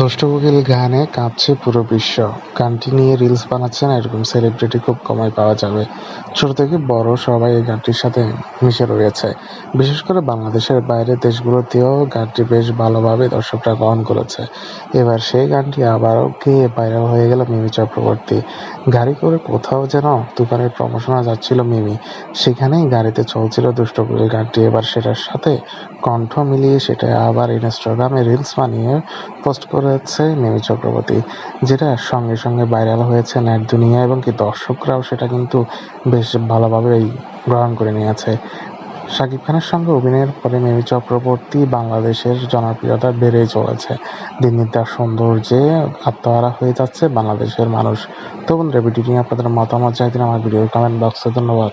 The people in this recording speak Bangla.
দুষ্ট গানে কাঁপছে পুরো বিশ্ব। গানটি নিয়ে রিলস বানাচ্ছেন এরকম সেলিব্রিটি, খুব কমই পাওয়া যাবে। ছোট থেকে বড় সবাই এই গানটির সাথে মিশে রয়েছে। বিশেষ করে বাংলাদেশের বাইরের দেশগুলোতেও গানটি বেশ ভালোভাবে দর্শকরা গ্রহণ করেছে। এবার সেই গানটি আবারও গেয়ে ভাইরাল হয়ে গেল মিমি চক্রবর্তী? গাড়ি করে কোথাও যেন দোকানের প্রমোশনে যাচ্ছিল মিমি। সেখানেই গাড়িতে চলছিল দুষ্ট কোকিল গানটি। এবার সেটার সাথে কণ্ঠ মিলিয়ে সেটা আবার ইনস্টাগ্রামে রিলস বানিয়ে পোস্ট করেছে মিমি চক্রবর্তী, যেটা সঙ্গে সঙ্গে ভাইরাল হয়েছে নেট দুনিয়া এবং কি দর্শকরাও সেটা কিন্তু বেশ ভালোভাবেই গ্রহণ করে নিয়েছে। শাকিব খানের সঙ্গে অভিনয়ের পরে মিমি চক্রবর্তী বাংলাদেশের জনপ্রিয়তা বেড়েই চলেছে। দিন দিন তার সৌন্দর্যে আত্মহারা হয়ে যাচ্ছে বাংলাদেশের মানুষ। তো বন্ধুরা ভিডিওটি নিয়ে আপনাদের মতামত চাইতেন আমার ভিডিওর কমেন্ট বক্সে ধন্যবাদ।